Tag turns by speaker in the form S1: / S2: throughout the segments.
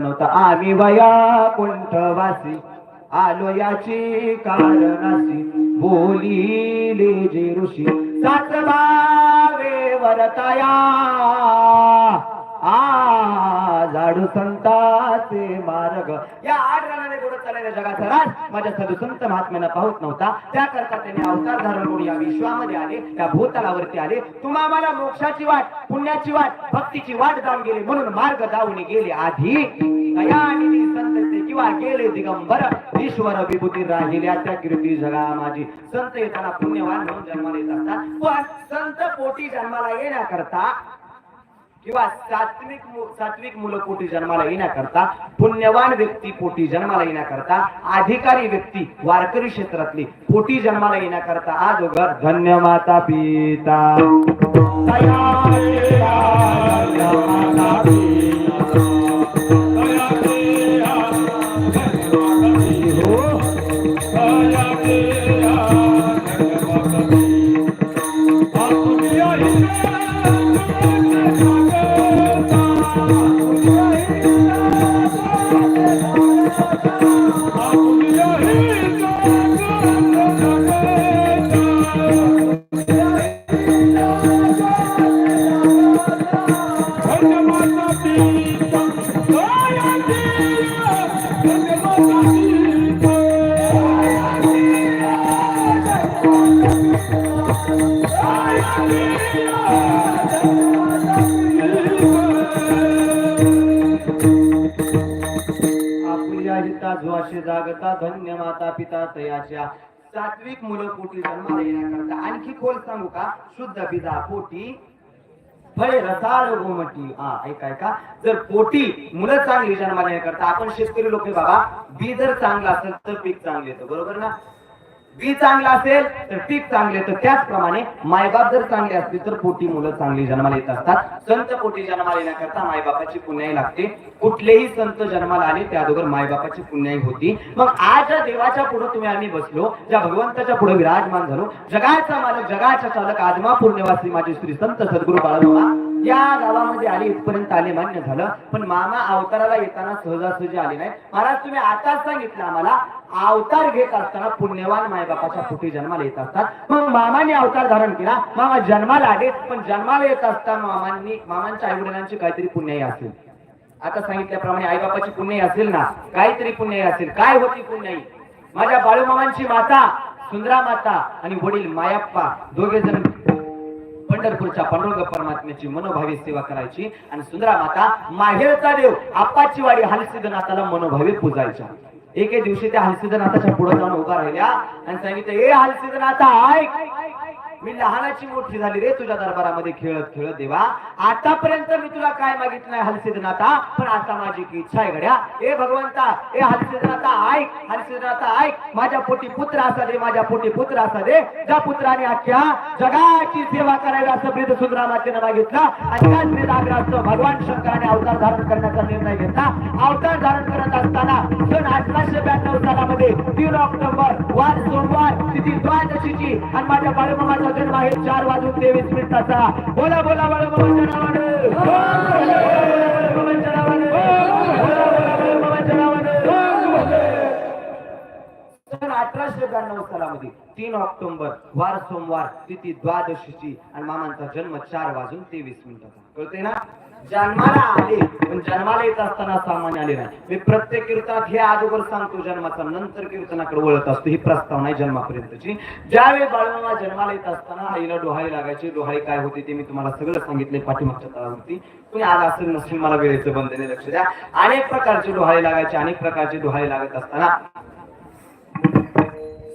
S1: नव्हता. आम्ही वया कुंठवासी आलो याची कारणासी बोलिले जे ऋषी सातबावे वरताया. आ झाडू संताचे मार्ग या आठ असलेल्या जगाचा राज माझ्या साधू संत महात्म्यानं पाहत नव्हता. त्याकरता त्यांनी अवतार धारण करून या विश्वामध्ये आले त्या भूतलावरती आले. तुम्हा मला मोक्षाची वाट पुण्याची वाट भक्तीची वाट जाऊन गेली म्हणून मार्ग जाऊन गेले आधी. दया आणि संत किंवा गेले दिगंबर ईश्वर विभूती राहिल्या त्या कीर्ती जगा माझी. संत येताना पुण्यवान म्हणून जन्माला येत असतात. पण संत पोटी जन्माला येण्याकरता किंवा सात्विक सात्विक मुलं पोटी जन्माला येण्याकरता पुण्यवान व्यक्ती पोटी जन्माला येण्याकरता अधिकारी व्यक्ती वारकरी क्षेत्रातली पोटी जन्माला येण्याकरता आज घर धन्य माता पिता. आपुल्या हिता ज्वाशी जागता धन्य माता पिता तयाच्या. सात्विक मुलं पोटी जन्माला येण्याकरता आणखी खोल सांगू का? शुद्ध पिता पोटी फळे रसाळ गोमटी हा ऐका ऐका. जर पोटी मुलं चांगली जन्माला येण्याकरता आपण शेतकरी लोक बाबा बी जर चांगला असेल तर पीक चांगले येतं बरोबर ना? बी चांगलं असेल तर पीक चांगले तर त्याचप्रमाणे मायबाप जर चांगले असतील तर पोटी मुलं चांगली जन्माला येत असतात. संत पोटी जन्माला येण्याकरता मायबापाची पुण्याई लागते. कुठलेही संत जन्माला आले त्या अगोदर मायबापाची पुण्याई होती. मग आज ज्या देवाच्या पुढे तुम्ही आम्ही बसलो ज्या भगवंताच्या पुढे विराजमान झालो. जगाचा मालक जगाच्या चालक आदमा पूर्णवासी माझे श्री संत सद्गुरु बाळा या गावामध्ये आले इथपर्यंत आले मान्य झालं. पण मामा अवताराला येताना सहजासहजी आले नाही महाराज तुम्ही आताच सांगितलं आम्हाला अवतार घेत असताना पुण्यवान मायबापाच्या पोटी जन्माला येत असतात. मग मामाने अवतार धारण केला. मामा जन्माला आले पण जन्माला येत असताना मामांनी मामांच्या आई वडिलांची काहीतरी पुण्याई असेल. आता सांगितल्याप्रमाणे आईबापाची पुण्यही असेल ना? काहीतरी पुण्यही असेल. काय होती पुण्याई माझ्या बाळूमामांची माता सुंदरा माता आणि वडील मायाप्पा दोघे जण पंढरपूरच्या पांडुरंग परमात्म्याची मनोभावी सेवा करायची. आणि सुंदरा माता माहेरचा देव आप्पाची वाडी हलसिद्धनाथाला मनोभावी पूजायच्या. एके दिवशी त्या हलसिद्धनाथाच्या पुढे जाऊन उभा राहिल्या आणि सांगितलं ए हलसिद्धनाथा ऐक मी लहानाची मोठी झाली रे तुझ्या दरबारामध्ये खेळत खेळत देवा. आतापर्यंत मी तुला काय मागितलं नाही हलसिद्धनाथा पण आता माझी इच्छा आहे गड्या. ए भगवंता ए हलसिद्धनाथा ऐक हलसिद्धनाथा ऐक. माझ्या पोटी पुत्र असा दे माझ्या पोटी पुत्र असा दे. ज्या पुत्राने अख्ख्या जगाची सेवा करावी असं ब्रिद सुंदरामातेनं मागितलं आणि त्याच ब्रिद भगवान शंकराने अवतार धारण करण्याचा निर्णय घेतला. अवतार धारण करत असताना सन अठराशे ब्याण्णव सालामध्ये तीन ऑक्टोबर वार सोमवार तिथी द्वादशीची आणि माझ्या बाळूमामाचा जन्म आहे चार वाजून तेवीस मिनिटाचा बोला बोला बोला नावाने बाळूमामाच्या नावाने अठराशे ब्याण्णव सालामध्ये तीन ऑक्टोबर वार सोमवार तिथी द्वादशीची आणि मामांचा जन्म चार वाजून तेवीस मिनिटाचा. कळते ना? जन्माला आले पण जन्माला येत असताना सामान्य आले नाही. मी प्रत्येक कीर्तनात हे अगोदर सांगतो जन्माचा नंतर कीर्तनाकडे वळत असतो ही प्रस्तावना आहे जन्मापर्यंतची. ज्यावेळी बाळमामा जन्माला येत असताना आईला डोहाळी लागायची डोहाळी काय होती ते मी तुम्हाला सगळं सांगितले पाठीमागच्या तळावरती. तुम्ही आज असेल नसेल मला वेळेचं बंधने लक्ष द्या. अनेक प्रकारचे डोहाळे लागायचे अनेक प्रकारचे डोहाळे लागत असताना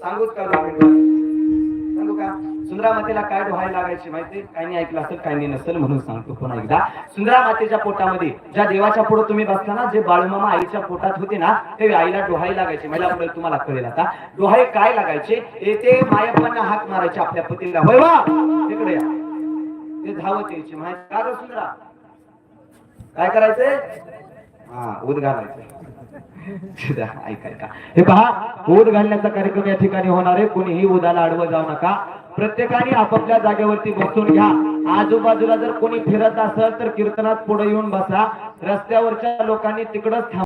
S1: सांगूच का सांगू का? सुंदरा मातेला काय डोहाय लागायची माहिती काही नाही ऐकलं असेल काही नाही नसेल म्हणून सांगतो पुन्हा एकदा. सुंदरा मातेच्या पोटामध्ये ज्या देवाच्या पुढे तुम्ही बसता ना जे बाळूमामा आईच्या पोटात होते ना ते आईला डोहाळे लागायचे. महिला पुढे तुम्हाला कळेल आता. डोहाय काय लागायचे? येते मायप्पांना हाक मारायचे आपल्या पतीला. होय वा तिकडे या. ते धावत यायचे. माहिती का सुंदरा? काय करायचंय? हा घालायचं. हे पहा ऊद घालण्याचा कार्यक्रम या ठिकाणी होणार आहे. कोणीही उदाला अडवं जाऊ नका. प्रत्येकाने आपापल्या जागेवरती बसून घ्या. आजूबाजूला जर कोणी फिरत असेल तर कीर्तनात पुढे येऊन बसा. रस्त्यावरच्या लोकांनी तिकडच थांब.